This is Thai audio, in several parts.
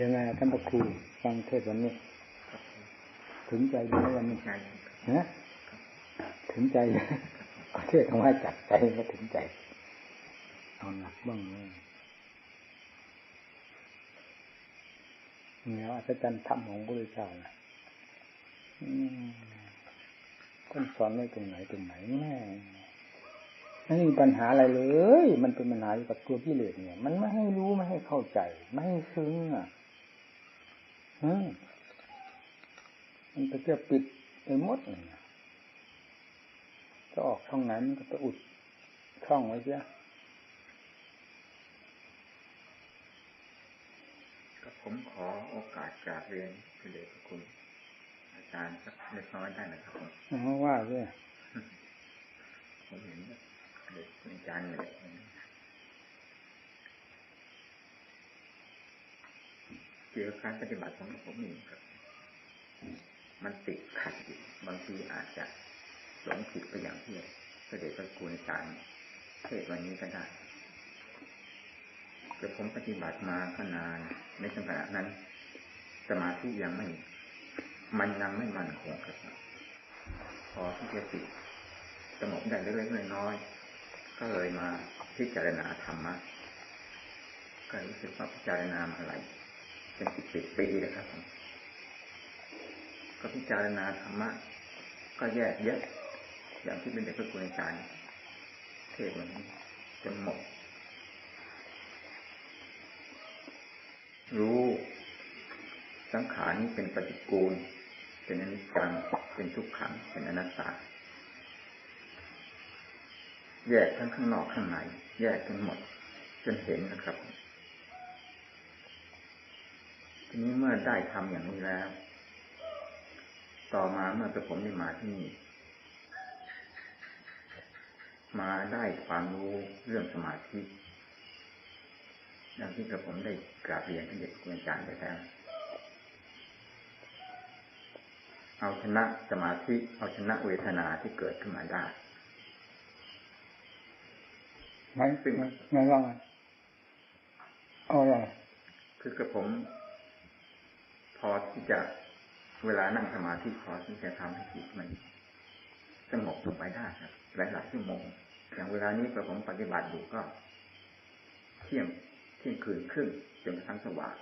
ยังไงท่านพระครูฟังเทศวันนี้ ถึงใจดีไหมวันนี้ใช่นะถึงใจเทศคำว่าจับใจก็ถึงใจเอาหนักบ้างเลยเนี่ยอัศจรรย์ธรรมของพระพุทธเจ้านะท่านสอนไว้ตรงไหนตรงไหนแม่ไม่มีปัญหาอะไรเลย มันเป็นปัญหาอยู่กับตัวกิเลสเนี่ย มันไม่ให้รู้ไม่ให้เข้าใจ ไม่ให้ซึ้งอะ มมันไปเที่ยวปิดไปหมดเลยนะจะออกช่องไหนมันก็ไปอุดช่องไว้เสียก็ผมขอโอกาสกราบเรียนพระเดชพระคุณ อาจารย์สักเล็กน้อยได้ไหมครับผมเอาว่าเสียผมเห็นเด็กคุณอาจารย์เลย เกี่ยวกับการปฏิบัติของผมนี่ครับ มันติดขัดอยู่บางทีอาจจะหลงผิดไปอย่างที่พระเดชพระคุณอารเทศวันนี้ก็ได้แต่ผมปฏิบัติมาก็นานในขณะนั้น สมาธิยังไม่ มันยังไม่มั่นคงครับพอที่จะติดสงบได้เล็กๆน้อยๆก็เลยมาพิจารณาธรรมะก็รู้สึกว่าพิจารณาอะไร เป็นสิบสิบปีแล้วครับ ก็พิจารณาธรรมะก็แยกเยอะอย่างที่เป็นเด็กพระคุณอาจารย์เทศวันนี้จนหมด รู้สังขารนี้เป็นปฏิกูล เป็นอนิจจังเป็นทุกขัง เป็นอนัตตา แยกทั้งข้างนอกข้างใน แยกทั้งหมด จนเห็นนะครับ ทีนี้เมื่อได้ทำอย่างนี้แล้ว ต่อมาเมื่อกระผมได้มาที่นี่มาได้ความรู้เรื่องสมาธิดังที่กระผมได้กราบเรียนท่านเด็กคุณอาจารย์ไปแล้วเอาชนะสมาธิเอาชนะเวทนาที่เกิดขึ้นมาได้ไม่ไม่ไม่ว่าไงเอาอะไรคือกระผม พอที่จะเวลานั่งสมาธิพอที่จะทำให้จิตมันสงบลงไปได้ครับหลายหลายๆชั่วโมง อย่างเวลานี้กผมปฏิบัติอยู่ก็ เที่ยงเที่ยงคืนครึ่งจนกระทั่งสว่าง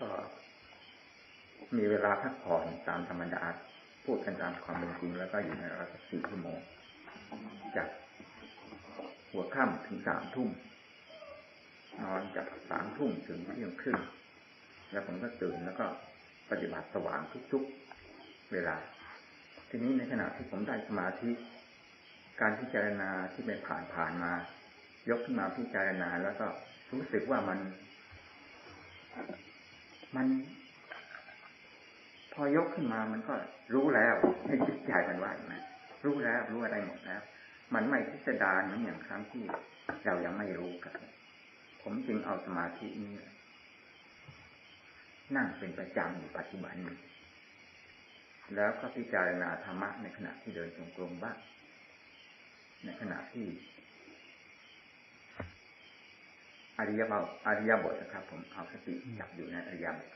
ก็มีเวลาพักผ่อนตามธรรมดาพูดกันตามความเป็นจริงแล้วก็อยู่ในระดับสี่ชั่วโมงจากหัวค่ำถึงสามทุ่ม นอนจากสามทุ่มถึงเที่ยงครึ่งแล้วผมก็ตื่นแล้วก็ปฏิบัติสว่างทุกๆ เวลา ทีนี้ในขณะที่ผมได้สมาธิการพิจารณาที่เป็นผ่านผ่านมา ยกขึ้นมาพิจารณาแล้วก็รู้สึกว่ามัน มัน พอยกขึ้นมามันก็รู้แล้วให้จิตใจมันว่าอย่างนั้นรู้แล้วรู้อะไรหมดแล้ว มันไม่พิสดารเหมือนอย่างครั้งที่เรายังไม่รู้ครับ ผมจึงเอาสมาธินี้ นั่งเป็นประจำอยู่ปัจจุบันนี้แล้วก็พิจารณาธรรมะในขณะที่เดินจงกรมบ้างในขณะที่อริยบทอริยบทนะครับ ผมเอาสติจับอยู่ในอริยบท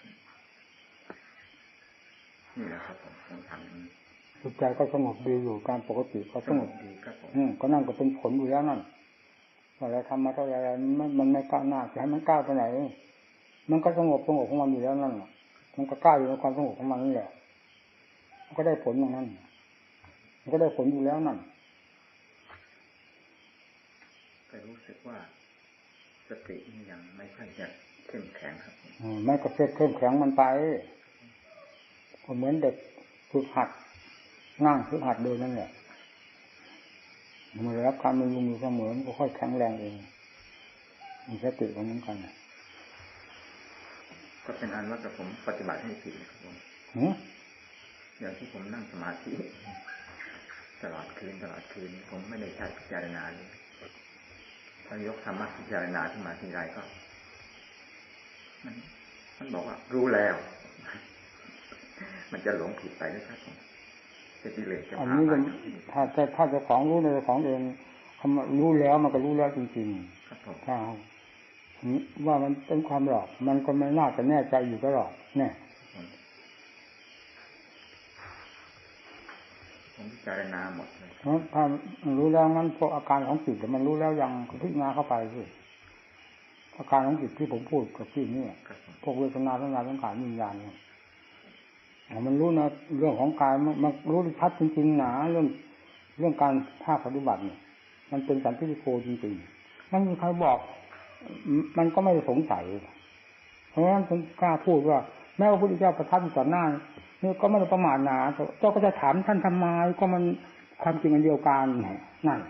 นี่แหละครับ ผมผมทำอย่างนี้จิตใจก็สงบดีอยู่การปกติก็สสงงบบดีครับผมอืมก็นั่นก็เป็นผลอยู่แล้วนั่นว่า เราทำมาเท่าไหรมันมันไม่ก้าวหน้าจะให้มันก้าวไปไหน มันก็สงบสงบของมันอยู่แล้วนั่นน่ะมันก็ก้าวอยู่ในความสงบของมันนี่แหละมันก็ได้ผลอย่างนั้น มันก็ได้ผลอยู่แล้วนั่นก็รู้สึกว่าสตินี่ยังไม่ค่อยจะเข้มแข็งครับผมอืมมันก็เพิ่มเข้มแข็งมันไปก็เหมือนเด็กฝึกหัดนั่งฝึกหัดเดินนั่นแหละเมื่อได้รับการบำรุงอยู่เสมอมันก็ค่อยแข็งแรงเองมีสติของมันกันน่ะก็เป็นอันว่ากับผมปฏิบัติให้ผิดนะครับผมหืออย่างที่ผมนั่งสมาธิตลอดคืนตลอดคืน ผมไม่ได้ใช้พิจารณาเลยถ้ายกธรรมะพิจารณาขึ้นมาทีไรก็ มันมันบอกว่า รู้แล้ว มันจะหลงผิดไปนะครับผม จะดิเลกจะอันพานี้ไปมันถ้าถ้าถ้าเจ้าของรู้ในเจ้าของเองคำว่ารู้แล้วมันก็รู้แล้วจริงครับผมๆถ้าว่ามันเป็นความหลอก มันก็ไม่น่าจะแน่ใจอยู่ตลอดแน่ผมพิจารณาหมดเลยเพราะถ้ารู้แล้วงั้นพวกอาการของจิตมันรู้แล้วยังพิจารณาเข้าไปสิอาการของจิตที่ผมพูดกับพี่นี่ครับผมพวกเวทนาสัญญาสังขารวิญญาณเนี่ยอ๋อ มันรู้นะเรื่องของกายมันมันรู้ชัดจริงๆหนาเรื่องเรื่องการภาคปฏิบัติเนี่ย มันเป็นสันติโกจริงๆมันมีใครบอก มันก็ไม่สงสัย เพราะฉะนั้นผมกล้าพูดว่า แม้ว่าพระพุทธเจ้าประทับอยู่ต่อหน้านี่ก็ไม่ได้ประมาทหนาเจ้าก็จะถามท่านทำไมก็มันความจริงอันเดียวกันนั่น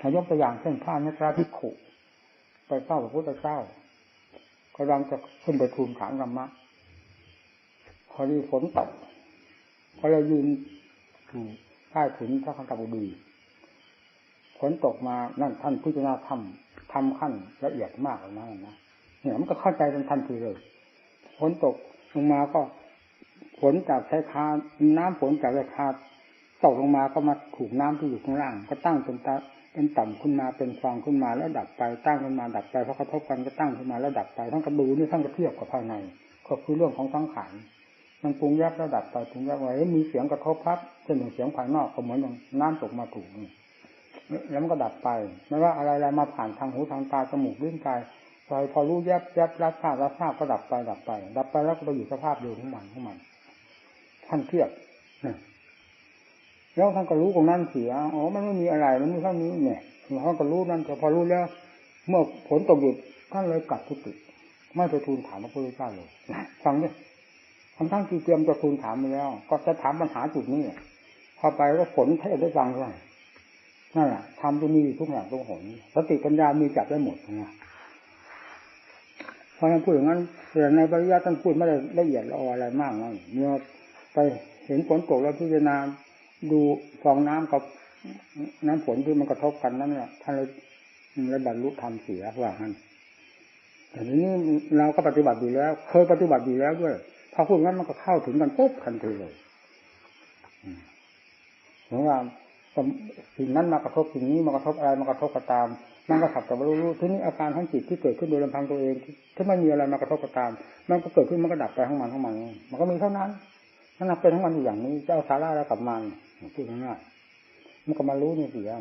ถ้ายกตัวอย่างเช่นพระนักราภิกขุไปเฝ้าพระพุทธเจ้ากำลังจะขึ้นไปทูลถามธรรมะ อดีฝนตกก็เลยยืนอยู่ใต้ถุนพระคันธบุรีฝนตกมานั่นท่านพิจารณาธรรมทำขั้นละเอียดมากเลยนะนะเนี่ยมันก็เข้าใจเป็นทันทีเลยฝนตกลงมาก็ฝนจากชายคาน้ำฝนจากชายคาตกลงมาก็มาถูกน้ำที่อยู่ข้างล่าง ก็ตั้งเป็นตาเป็นต่ำขึ้นมาเป็นฟองขึ้นมาแล้วดับไปตั้งขึ้นมาดับไปเพอกระทบกันก็ตั้งขึ้นมาแล้วดับไปทั้งกระดูนี่ทั้งกระเทียบกับภายในก็คือเรื่องของสังขาร มันปรุงแยบแล้วดับไปปรุงแยบไว้มีเสียงกระทบพับเช่นอย่างเสียงภายนอกก็เหมือนอย่างน้ำตกมาถูกแล้วมันก็ดับไปไม่ว่าอะไรอะไรมาผ่านทางหูทางตาจมูกลิ้นกายพอพอรู้แยบแยบรับทราบรับทราบก็ดับไปดับไป ดับไปแล้วก็ไปอยู่สภาพเดิมของมันของมันท่านเทียบแล้วท่านก็รู้ตรงนั้นเสียอ๋อมันไม่มีอะไรมันมีเท่านี้เนี่ยท่านก็รู้นั่นแต่พอรู้แล้ว เมื่อผลตกหยุดท่านเลยกลับทุติไม่ไปทูลถามพระพุทธเจ้าเลยฟังดิ ทั้งทั้งที่เตรียมจะทูลถามไปแล้ว ก็จะถามปัญหาจุดนี้พอไปก็ผลเทศได้ฟังด้วยนั่นแหละทำจะมีทุกอย่างทุกหนสติปัญญามีจับได้หมดนะพราะฉะนั้นพูดอย่างนั้นแต่ในปริยัติท่านพูดไม่ได้ละเอียดละออะไรมากนะเมื่อไปเห็นฝนตกแล้วพิจารณาดูฟองน้ำกับน้ำฝนที่มันกระทบกันนั่นแหละท่านเลยเลยบรรลุธรรมเสียว่างั้นแต่ทีนี้เราก็ปฏิบัติอยู่แล้ว เคยปฏิบัติอยู่แล้วด้วย พอพูดงั้นมันก็เข้าถึงกันปุ๊บทันทีเลยเพราะว่าสิ่งนั้นมากระทบสิ่งนี้มากระทบอะไรมากระทบก็ตาม มันก็สับแต่ว่ารู้ทีนี้อาการทั้งจิตที่เกิดขึ้นโดยลำพังตัวเองถ้าไม่มีอะไรมากระทบก็ตาม มันก็เกิดขึ้นมันก็ดับไปทั้งมันทั้งมัน มันก็มีเท่านั้นถ้านับเป็นทั้งมันอยู่อย่างนี้จะเอาสาระแล้วกับมันพูดง่ายๆมันก็มารู้นี่สิอะ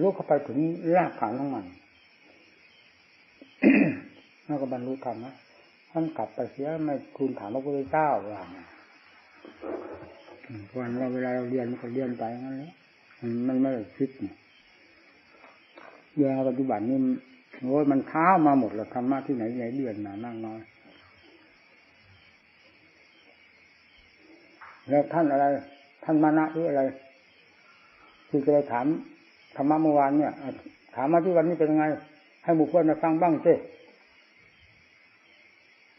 รู้เข้าไปถึงรากฐานทั้งมันแล้วก็บรรลุธรรมนะ ท่านกลับไปเสียไม่คุณถามพระพุทธเจ้าว่าวันเราเวลาเราเรียนมันก็เรียนไปงั้นแหละมันไม่ได้คิดเนี่ยเวลาปฏิบัตินี่โอ้ยมันเท้ามาหมดแล้วธรรมะที่ไหนไหนเดือนหนานั่งน้อยแล้วท่านอะไร ท่านมานะหรืออะไรที่จะถามธรรมะเมื่อวานเนี่ยถามมาที่วันนี้เป็นยังไง ให้หมู่เพื่อนมาฟังบ้าง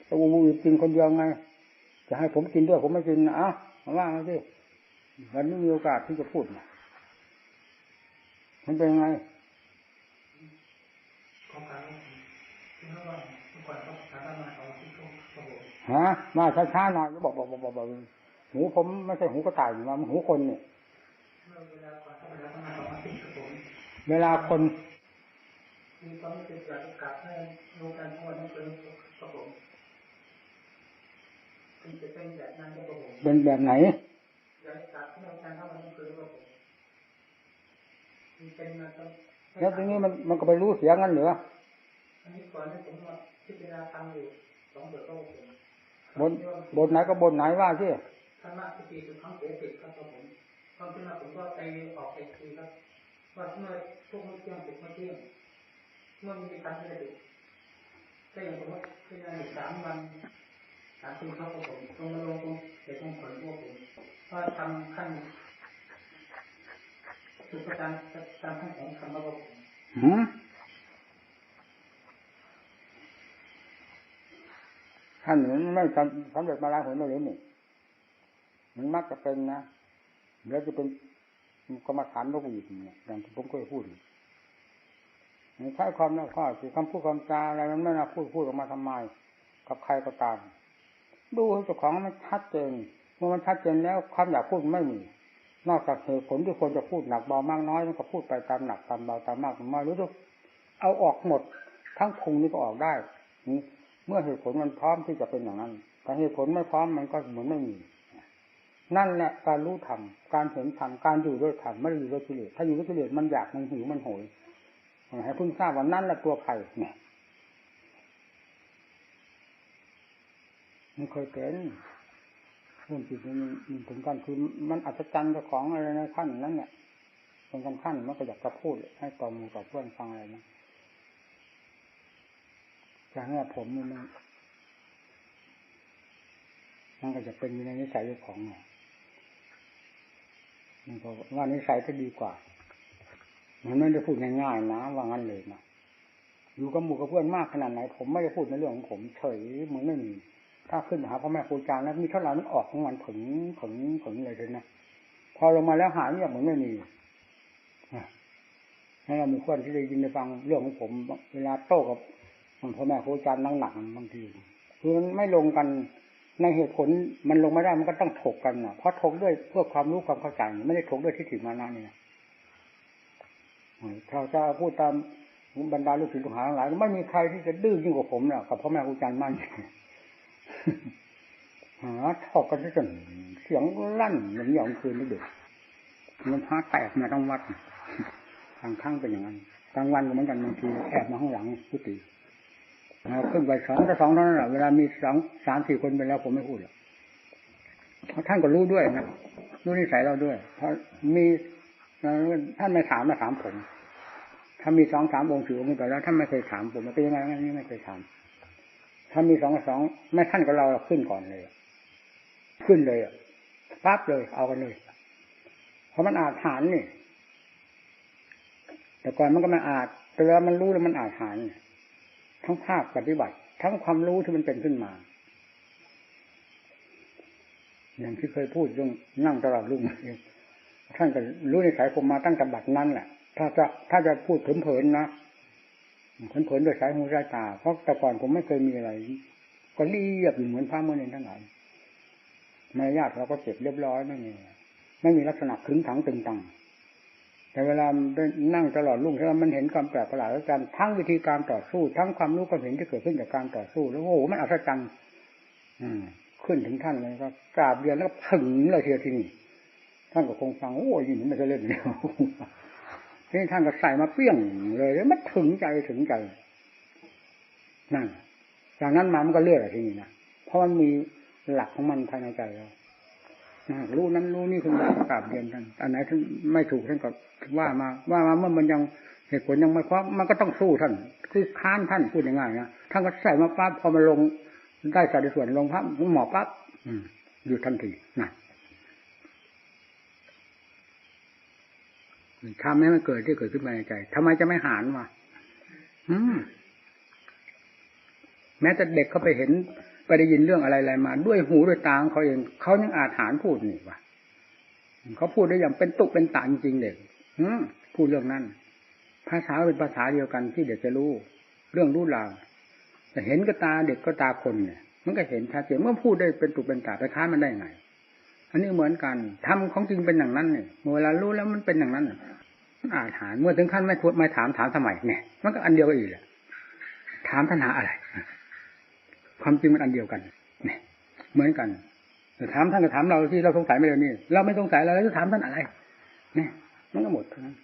สิตัวอูกินคนเดียวไง จะให้ผมกินด้วยผมไม่กินนะอะมาว่ามาสิวันนี้มีโอกาสที่จะพูดนะมันเป็นยังไงฮะมาช้าๆหน่อยบอกบอกบอกบอกบอกหูผมไม่ใช่หูกระต่ายอยู่มาหูคนเนี่ยเวลาคนมีความรู้สึกอยากกลับให้รู้กันทุกวันนี้เป็นรับผมเป็นแบบนั้นครับผม เป็นแบบไหนอยากกลับให้รู้กันทุกวันนี้เป็นครับผมแล้วทีนี้มันมันก็ไปรู้เสียงั้นเหรออันนี้ก่อนที่ผมพิจารณาทำอยู่สองบทก็ผมบนบทไหนก็บทไหนว่าสิธรรมะที่ปีสุดทั้งเสียสิครับผมตอนที่มาผมก็ไปออกไปคุยครับว่าเมื่อช่วงเที่ยงติดมาเที่ยงเมื่อมีการที่จะติดก็อย่างผมว่าพิจารณาสามวันสามคืนครับผมตรงมาลงตรงเด็กตรงผลพวกผมว่าทำขั้นคือการการทั้งของธรรมะผมท่านนั้นไม่ทำสำเร็จมาแล้วผลเลยนี่มันมักจะเป็นนะแล้วจะเป็นกรรมฐานโลกอีกเนี่ยอย่างที่ผมเคยพูดใช้ความน่าข้อคือคำพูดคำจาอะไรมันไม่น่าพูดพูดออกมาทำไม กับใครก็ตาม ดูเจ้าของมันชัดเจนเมื่อมันชัดเจนแล้วความอยากพูดไม่มี นอกจากเหตุผลที่ควรจะพูดหนักเบามากน้อยมันก็พูดไปตามหนักตามเบาตามมากตามน้อยรู้สึกเอาออกหมดทั้งพุงนี่ก็ออกได้นี่เมื่อเหตุผลมันพร้อมที่จะเป็นอย่างนั้นแต่เหตุผลไม่พร้อมมันก็เหมือนไม่มี นั่นแหละการรู้ธรรมการเห็นธรรมการอยู่ด้วยธรรมไม่ได้อยู่ด้วยกิเลสถ้าอยู่ด้วยกิเลสมันอยากมันหิวมันโหยให้เพิ่งทราบว่านั่นแหละตัวใครเนี่ย มันเคยเป็นเรื่องจิตมันมันถึงกันคือมันอัศจรรย์กับของอะไรในขั้นนั้นเนี่ยตรงกันขั้นมันก็อยากจะพูดให้ต่อมูต่อเพื่อนฟังอะไรนะอย่างนี้ผมมันมันก็จะเป็นในนิสัยของเนี่ยมันก็ว่านิสัยจะดีกว่า มันไม่ได้พูดง่ายๆนะว่างั้นเลยนะอยู่กับหมู่กับเพื่อนมากขนาดไหน ผมไม่ได้พูดในเรื่องของผมเฉยเหมือนไม่มี ถ้าขึ้นหาพ่อแม่ครูอาจารย์แล้วมีเท่าไหร่มันออกของมันถึงถึงถึงเลยเลยนะพอลงมาแล้วหายเงียบเหมือนไม่มีให้เรามีเพื่อนที่ได้ยินได้ฟังเรื่องของผม เวลาโต้กับพ่อแม่ครูอาจารย์นั่งหนักบางทีคือมันไม่ลงกันในเหตุผลมันลงไม่ได้มันก็ต้องถกกันนะเพราะถกด้วยเพื่อความรู้ความเข้าใจไม่ได้ถกด้วยที่ถิมานะเนี่ยถ้าจะพูดตามบรรดาลูกศิษย์ลูกหาทั้งหลายไม่มีใครที่จะดื้อยิ่งกว่าผมหรอกกับพ่อแม่ครูอาจารย์มั่น หาถกกันจนเสียงลั่นอย่างนี้องคืนไม่เด็กมันพาแตกมาทั้งวัดทางข้างเป็นอย่างนั้นกลางวันก็เหมือนกันบางทีแอบมาข้างหลังกุฏิเราขึ้นไปสองถ้าสองเท่านั้นแหละเวลามีสองสามสี่คนไปแล้วผมไม่พูดหรอกเพราะท่านก็รู้ด้วยนะรู้นิสัยเราด้วย เพราะมีท่านไม่ถามมาถามผมถ้ามีสองสามองค์สี่องค์ไปแล้วท่านไม่เคยถามผมเป็นยังไงนี่ไม่เคยถาม ถ้ามีสองกับสองไม่ท่านกับเราขึ้นก่อนเลย ขึ้นเลยปั๊บเลย เอากันเลย เพราะมันอาจฐานนี่ แต่ก่อนมันก็ม่อาจแต่แล้วมันรู้แล้วมันอาจฐานทั้งภาคปฏิบัติ ทั้งความรู้ที่มันเป็นขึ้นมา อย่างที่เคยพูดเรื่องนั่งตลอดรุ่งท่านก็รู้ในสายผมมาตั้งแต่บัดนั้นแหละถ้าจะถ้าจะพูดเผินนะ เผินๆโดยสายหูสายตา เพราะแต่ก่อนผมไม่เคยมีอะไร ก็เรียบอยู่เหมือนพระเมื่อเนทั้งหลายมารยาทเราก็เก็บเรียบร้อยไม่มีไม่มีลักษณะขึงถังตึงตังแต่เวลานั่งตลอดรุ่งถ้ามันเห็นความแปลกประหลาดแล้วกันทั้งวิธีการต่อสู้ ทั้งความรู้ความเห็นที่เกิดขึ้นจากการต่อสู้ แล้วโอ้โหมันอัศจรรย์ขึ้นถึงท่านเลยก็กราบเรียนแล้วถึงเลยทีทีนี้ท่านก็คงฟังโอ้ยยินไม่ใช่เล่นเดียว นี้ท่านก็ใส่มาเปี้ยงเลยแล้วมันถึงใจถึงใจนั่นจากนั้นมามันก็เลือนอะไรทีนี้นะเพราะมันมีหลักของมันภายในใจเรารู้นั้นรู้นี่คุณกราบเรียนท่านอันไหนท่านไม่ถูกท่านก็ว่ามาว่ามาเมื่อมันยังเหตุผลยังไม่พร้อมมันก็ต้องสู้ท่าน คือค้านท่านพูดง่ายๆนะท่านก็ใส่มาปั๊บพอมาลงได้สัดส่วนลงพับหมอปั๊บอยู่ทันทีนะ ทำให้มันเกิดที่เกิดขึ้นมาในใจทำไมจะไม่หานวะแม้แต่เด็กเขาไปเห็นไปได้ยินเรื่องอะไรๆมา ด้วยหูด้วยตาของเขาเองเขายังอาจหานพูดนี่วะเขาพูดได้อย่างเป็นตุกเป็นตาจริงเด็กพูดเรื่องนั้น ภาษาเป็นภาษาเดียวกันที่เด็กจะรู้ เรื่องรู้ราวแต่เห็นก็ตาเด็กก็ตาคนเนี่ย มันก็เห็นชัดเจนเมื่อพูดได้เป็นตุกเป็นตาไปค้านมันได้ไง อันนี้เหมือนกันทำของจริงเป็นอย่างนั้นเนี่ยเวลารู้แล้วมันเป็นอย่างนั้นมันอาจหานเมื่อถึงขั้นไม่ทวดไม่ถามถามทำไมเนี่ย มันก็อันเดียวกันอีกแหละถามปัญหาอะไร ความจริงมันอันเดียวกันเนี่ยเหมือนกันแต่ถามท่านก็ถามเราที่เราสงสัยไม่เลยนี่เราไม่สงสัยเราจะถามท่านอะไรเนี่ยมันก็หมดเท่านั้น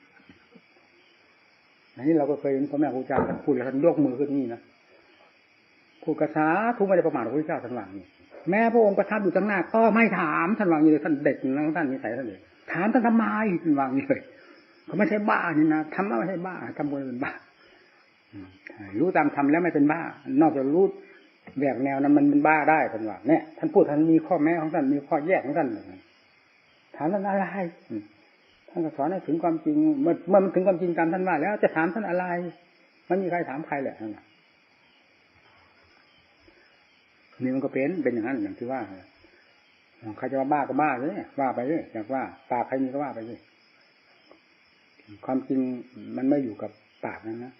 อันนี้เราก็เคยเห็นพ่อแม่ครูอาจารย์พูดแล้วท่านยกมือขึ้นนี่นะ พูดกระซาทุกไม่ได้ประมาทพระพุทธเจ้าท่านวางนี่แม่พระองค์ประทับอยู่ตั้งหน้า ก็ไม่ถามท่านวางนี่เลยท่านเด็กนะท่านนิสัยท่านเลยถามท่านทำไมท่านวางนี่เลยเขาไม่ใช่บ้านี่นะทำไม่ใช่บ้าทำบุญเป็นบ้ารู้ตามทำแล้วไม่เป็นบ้า นอกจากรู้แหวกแนวนั้นมันเป็นบ้าได้ท่านว่าเนี่ยท่านพูดท่านมีข้อแม้ของท่านมีข้อแยกของท่านถามท่านอะไรท่านก็สอนให้ถึงความจริงเมื่อเมื่อมันถึงความจริงตามท่านว่าแล้วจะถามท่านอะไร มันมีใครถามใครแหละนี่ นี่มันก็เป็นเป็นอย่างนั้นอย่างที่ว่าใครจะว่าบ้าก็บ้าเลยว่าไปเลยอยากว่าปากใครมีก็ว่าไปเลยความจริงมันไม่อยู่กับปากนั้นนะ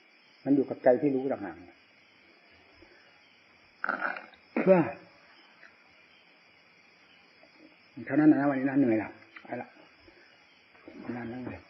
มันอยู่กับใจที่รู้ต่างหากเพื่อเท่านั้นนะวันนี้นะเหนื่อยละไปละนั่นนั่งเลย